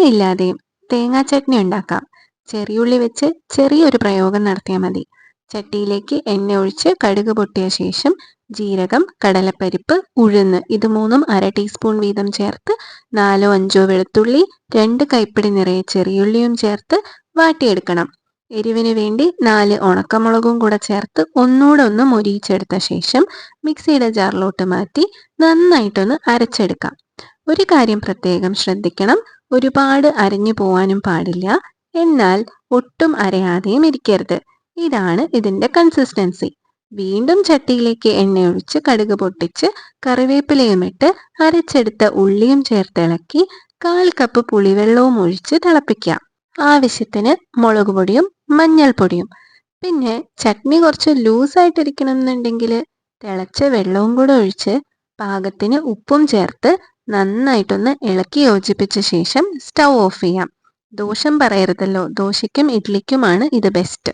തേങ്ങയില്ലാതെയും തേങ്ങാ ചട്നി ഉണ്ടാക്കാം. ചെറിയുള്ളി വെച്ച് ചെറിയൊരു പ്രയോഗം നടത്തിയാൽ മതി. ചട്ടിയിലേക്ക് എണ്ണ ഒഴിച്ച് കടുക് പൊട്ടിയ ശേഷം ജീരകം കടലപ്പരിപ്പ് ഉഴുന്ന് ഇത് മൂന്നും അര ടീസ്പൂൺ വീതം ചേർത്ത് നാലോ അഞ്ചോ വെളുത്തുള്ളി രണ്ട് കൈപ്പിടി നിറയെ ചെറിയുള്ളിയും ചേർത്ത് വാട്ടിയെടുക്കണം. എരിവിന് വേണ്ടി നാല് ഉണക്കമുളകും കൂടെ ചേർത്ത് ഒന്നുകൂടെ ഒന്ന് മൊരിയിച്ചെടുത്ത ശേഷം മിക്സിയുടെ ജാറിലോട്ട് മാറ്റി നന്നായിട്ടൊന്ന് അരച്ചെടുക്കാം. ഒരു കാര്യം പ്രത്യേകം ശ്രദ്ധിക്കണം. ഒരുപാട് അരഞ്ഞു പോവാനും പാടില്ല. എന്നാൽ ഒട്ടും അരയാതെയും ഇരിക്കരുത് ഇതാണ് ഇതിന്റെ കൺസിസ്റ്റൻസി വീണ്ടും ചട്ടിയിലേക്ക് എണ്ണയൊഴിച്ച് കടുക് പൊട്ടിച്ച് കറിവേപ്പിലയും ഇട്ട് അരച്ചെടുത്ത ഉള്ളിയും ചേർത്തിളക്കി കാൽ കപ്പ് പുളിവെള്ളവും ഒഴിച്ച് തിളപ്പിക്കാം. ആവശ്യത്തിന് മുളക് പൊടിയും മഞ്ഞൾപ്പൊടിയും. പിന്നെ ചട്നി കുറച്ച് ലൂസായിട്ടിരിക്കണം എന്നുണ്ടെങ്കിൽ തിളച്ച വെള്ളവും കൂടെ ഒഴിച്ച് പാകത്തിന് ഉപ്പും ചേർത്ത് നന്നായിട്ടൊന്ന് ഇളക്കി യോജിപ്പിച്ച ശേഷം സ്റ്റൗ ഓഫ് ചെയ്യാം. ദോഷം പറയരുതല്ലോ. ദോശയ്ക്കും ഇഡ്ലിക്കുമാണ് ഇത് ബെസ്റ്റ്